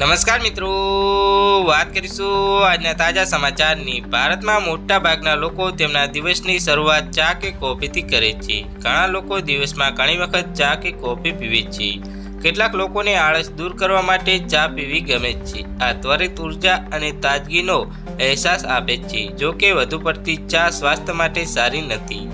નમસ્કાર મિત્રો, વાત કરીશું આજના તાજા સમાચારની. ભારતમાં મોટા ભાગના લોકો તેમના દિવસની શરૂઆત ચા કે કોફીથી કરે છે. ઘણા લોકો દિવસમાં ઘણી વખત ચા કે કોફી પીવે છે. કેટલાક લોકોને આળસ દૂર કરવા માટે ચા પીવી ગમે છે. આ ત્વરિત ઊર્જા અને તાજગીનો અહેસાસ આપે છે, જો કે વધુ પડતી ચા સ્વાસ્થ્ય માટે સારી નથી.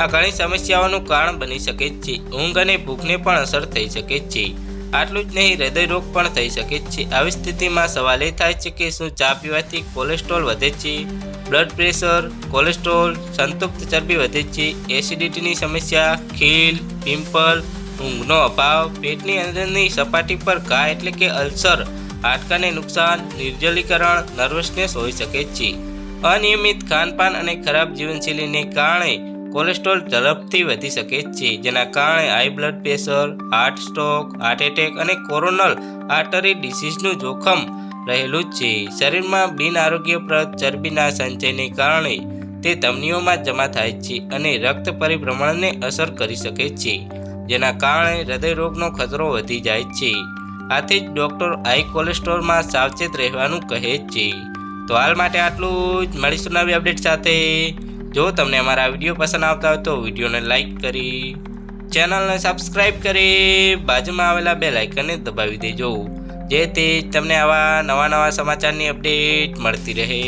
આ ઘણી સમસ્યાઓનું કારણ બની શકે છે. ઊંઘ અને ભૂખને પણ અસર થઈ શકે છે. આટલું જ નહીં હૃદયરોગ પણ થઈ શકે છે. આવી સ્થિતિમાં સવાલ એ થાય છે કે શું ચા પીવાથી કોલેસ્ટ્રોલ વધે છે? બ્લડ પ્રેશર, કોલેસ્ટ્રોલ, સંતૃપ્ત ચરબી વધે છે? એસિડિટીની સમસ્યા, ખીલ, પિમ્પલ, ઊંઘનો અભાવ, પેટની અંદરની સપાટી પર ઘા એટલે કે અલ્સર, હાડકાને નુકસાન, નિર્જલીકરણ, નર્વસનેસ હોઈ શકે છે. અનિયમિત ખાનપાન અને ખરાબ જીવનશૈલીને કારણે કોલેસ્ટ્રોલ ઝડપથી વધી શકે છે, જેના કારણે high blood pressure, heart stroke, heart attack અને કોરોનલ આર્ટરી ડિસીઝનું જોખમ રહેલું છે. શરીરમાં બિન આરોગ્યપ્રદ ચરબીના સંચયને કારણે તે ધમનીઓમાં જમા થાય છે અને રક્ત પરિભ્રમણને અસર કરી શકે છે, જેના કારણે હૃદયરોગનો ખતરો વધી જાય છે. આથી જ ડૉક્ટર હાઈ કોલેસ્ટ્રોલમાં સાવચેત રહેવાનું કહે છે. તો હાલ માટે આટલું જ. મળીશું નવી અપડેટ સાથે. જો તમને અમારા વીડિયો પસંદ આવતા હોય તો વિડીયોને લાઇક કરી, ચેનલને સબસ્ક્રાઈબ કરી, બાજુમાં આવેલા બે લાઇકનને દબાવી દેજો. જેથી તમને આવા નવા નવા સમાચારની અપડેટ મળતી રહે.